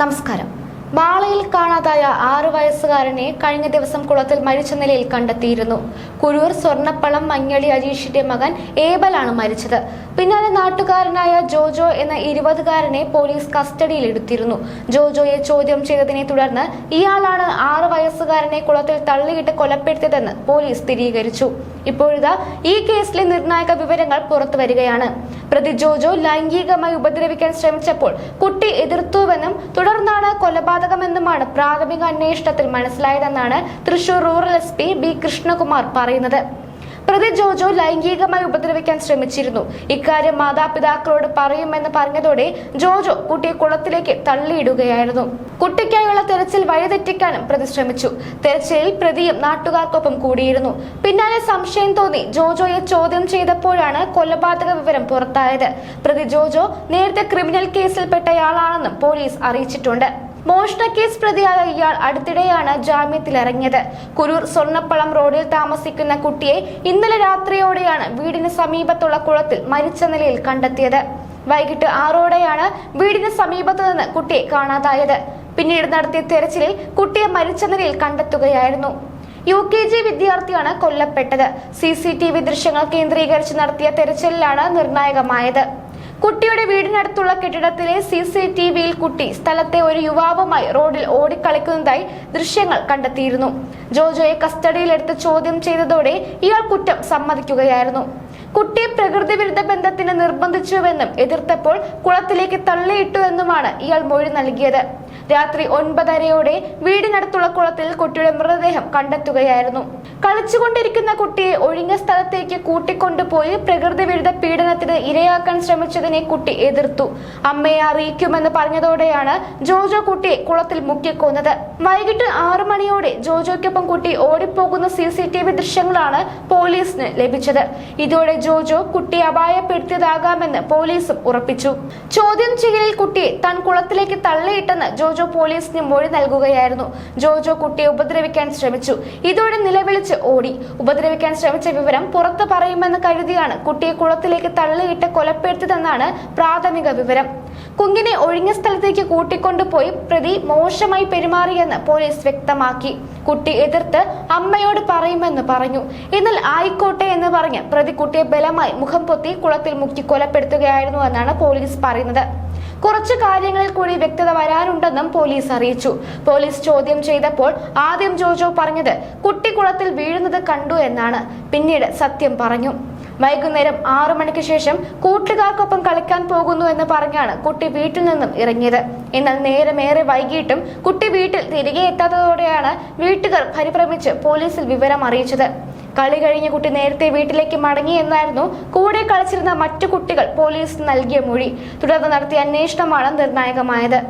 നമസ്കാരം. മാളയിൽ കാണാതായ ആറു വയസ്സുകാരനെ കഴിഞ്ഞ ദിവസം കുളത്തിൽ മരിച്ച നിലയിൽ കണ്ടെത്തിയിരുന്നു. കുഴൂർ സ്വർണപ്പളം മഞ്ഞളി അജീഷിന്റെ മകൻ ഏബലാണ് മരിച്ചത്. പിന്നാലെ നാട്ടുകാരനായ ജോജോ എന്ന ഇരുപതുകാരനെ പോലീസ് കസ്റ്റഡിയിൽ എടുത്തിരുന്നു. ജോജോയെ ചോദ്യം ചെയ്തതിനെ തുടർന്ന് ഇയാളാണ് ആറു വയസ്സുകാരനെ കുളത്തിൽ തള്ളിയിട്ട് കൊലപ്പെടുത്തിയതെന്ന് പോലീസ് സ്ഥിരീകരിച്ചു. ഇപ്പോഴിതാ ഈ കേസിലെ നിർണായക വിവരങ്ങൾ പുറത്തു വരികയാണ്. പ്രതി ജോജോ ലൈംഗികമായി ഉപദ്രവിക്കാൻ ശ്രമിച്ചപ്പോൾ കുട്ടി എതിർത്തുവെന്നും തുടർന്നാണ് കൊലപാതകമെന്നുമാണ് പ്രാഥമിക അന്വേഷണത്തിൽ മനസ്സിലായതെന്നാണ് Thrissur rural S P B Krishnakumar പറയുന്നത്. പ്രതി ജോജോ ലൈംഗികമായി ഉപദ്രവിക്കാൻ ശ്രമിച്ചിരുന്നു. ഇക്കാര്യം മാതാപിതാക്കളോട് പറയുമെന്ന് പറഞ്ഞതോടെ ജോജോ കുട്ടിയെ കുളത്തിലേക്ക് തള്ളിയിടുകയായിരുന്നു. കുട്ടിക്കായുള്ള തെരച്ചിൽ വഴിതെറ്റിക്കാനും പ്രതി ശ്രമിച്ചു. തെരച്ചിലിൽ പ്രതിയും നാട്ടുകാർക്കൊപ്പം കൂടിയിരുന്നു. പിന്നാലെ സംശയം തോന്നി ജോജോയെ ചോദ്യം ചെയ്തപ്പോഴാണ് കൊലപാതക വിവരം പുറത്തായത്. പ്രതി ജോജോ നേരത്തെ ക്രിമിനൽ കേസിൽപ്പെട്ടയാളാണെന്നും പോലീസ് അറിയിച്ചിട്ടുണ്ട്. മോഷണ കേസ് പ്രതിയായ ഇയാൾ അടുത്തിടെയാണ് ജാമ്യത്തിലിറങ്ങിയത്. കുരൂർ സ്വർണപ്പളം റോഡിൽ താമസിക്കുന്ന കുട്ടിയെ ഇന്നലെ രാത്രിയോടെയാണ് വീടിന് സമീപത്തുള്ള കുളത്തിൽ മരിച്ച നിലയിൽ കണ്ടെത്തിയത്. വൈകിട്ട് ആറോടെയാണ് വീടിന് സമീപത്തു നിന്ന് കുട്ടിയെ കാണാതായത്. പിന്നീട് നടത്തിയ തെരച്ചിലിൽ കുട്ടിയെ മരിച്ച നിലയിൽ കണ്ടെത്തുകയായിരുന്നു. യു കെ ജി വിദ്യാർത്ഥിയാണ് കൊല്ലപ്പെട്ടത്. സി സി ടി വി ദൃശ്യങ്ങൾ കേന്ദ്രീകരിച്ച് നടത്തിയ തെരച്ചിലിലാണ് നിർണായകമായത്. കുട്ടിയുടെ വീടിനടുത്തുള്ള കെട്ടിടത്തിലെ സി സി ടി വിയിൽ കുട്ടി സ്ഥലത്തെ ഒരു യുവാവുമായി റോഡിൽ ഓടിക്കളിക്കുന്നതായി ദൃശ്യങ്ങൾ കണ്ടെത്തിയിരുന്നു. ജോജോയെ കസ്റ്റഡിയിലെടുത്ത് ചോദ്യം ചെയ്തതോടെ ഇയാൾ കുറ്റം സമ്മതിക്കുകയായിരുന്നു. കുട്ടിയെ പ്രകൃതി വിരുദ്ധ ബന്ധത്തിന് നിർബന്ധിച്ചുവെന്നും എതിർത്തപ്പോൾ കുളത്തിലേക്ക് തള്ളിയിട്ടുവെന്നുമാണ് ഇയാൾ മൊഴി നൽകിയത്. രാത്രി ഒൻപതരയോടെ വീടിനടുത്തുള്ള കുളത്തിൽ കുട്ടിയുടെ മൃതദേഹം കണ്ടെത്തുകയായിരുന്നു. കളിച്ചുകൊണ്ടിരിക്കുന്ന കുട്ടിയെ ഒഴിഞ്ഞ സ്ഥലത്തേക്ക് കൂട്ടിക്കൊണ്ടുപോയി പ്രകൃതി വിരുദ്ധ പീഡനത്തിന് ഇരയാക്കാൻ ശ്രമിച്ചതിനെ കുട്ടി എതിർത്തു. അമ്മയെ അറിയിക്കുമെന്ന് പറഞ്ഞതോടെയാണ് ജോജോ കുട്ടിയെ കുളത്തിൽ മുക്കിക്കൊന്നത്. വൈകിട്ട് ആറു മണിയോടെ ജോജോയ്ക്കൊപ്പം കുട്ടി ഓടിപ്പോകുന്ന സി സി ടി വി ദൃശ്യങ്ങളാണ് പോലീസിന് ലഭിച്ചത്. ഇതോടെ ജോജോ കുട്ടിയെ അപായപ്പെടുത്തിയതാകാമെന്ന് പോലീസും ഉറപ്പിച്ചു. ചോദ്യം ചെയ്യലിൽ കുട്ടിയെ താൻ കുളത്തിലേക്ക് തള്ളിയിട്ടെന്ന് ജോജോ പോലീസിന് മൊഴി നൽകുകയായിരുന്നു. ജോജോ കുട്ടിയെ ഉപദ്രവിക്കാൻ ശ്രമിച്ചു. ഇതോടെ നിലവിളിച്ച് ഓടി. ഉപദ്രവിക്കാൻ ശ്രമിച്ച വിവരം പുറത്തു പറയുമെന്ന് കരുതിയാണ് കുട്ടിയെ കുളത്തിലേക്ക് തള്ളിയിട്ട് കൊലപ്പെടുത്തിയതെന്നാണ് പ്രാഥമിക വിവരം. കുഞ്ഞിനെ ഒഴിഞ്ഞ സ്ഥലത്തേക്ക് കൂട്ടിക്കൊണ്ടുപോയി പ്രതി മോശമായി പെരുമാറിയെന്ന് പോലീസ് വ്യക്തമാക്കി. കുട്ടി എതിർത്ത് അമ്മയോട് പറയുമെന്ന് പറഞ്ഞു. എന്നാൽ ആയിക്കോട്ടെ എന്ന് പറഞ്ഞ് പ്രതി കുട്ടിയെ ബലമായി മുഖം പൊത്തി കുളത്തിൽ മുക്കി കൊലപ്പെടുത്തുകയായിരുന്നു എന്നാണ് പോലീസ് പറയുന്നത്. കുറച്ച് കാര്യങ്ങളിൽ കൂടി വ്യക്തത വരാനുണ്ടെന്നും പോലീസ് അറിയിച്ചു. പോലീസ് ചോദ്യം ചെയ്തപ്പോൾ ആദ്യം ജോജോ പറഞ്ഞത് കുട്ടി കുളത്തിൽ വീഴുന്നത് കണ്ടു എന്നാണ് പിന്നീട് സത്യം പറഞ്ഞു. വൈകുന്നേരം ആറു മണിക്ക് ശേഷം കൂട്ടുകാർക്കൊപ്പം കളിക്കാൻ പോകുന്നു എന്ന് പറഞ്ഞാണ് കുട്ടി വീട്ടിൽ നിന്നും ഇറങ്ങിയത്. എന്നാൽ നേരമേറെ വൈകിട്ടും കുട്ടി വീട്ടിൽ തിരികെ എത്താത്തതോടെയാണ് വീട്ടുകാർ പരിഭ്രമിച്ച് പോലീസിൽ വിവരം അറിയിച്ചത്. കളി കഴിഞ്ഞ കുട്ടി നേരത്തെ വീട്ടിലേക്ക് മടങ്ങി എന്നായിരുന്നു കൂടെ കളിച്ചിരുന്ന മറ്റു കുട്ടികൾ പോലീസിന് നൽകിയ മൊഴി. തുടർന്ന് നടത്തിയ അന്വേഷണമാണ് നിർണായകമായത്.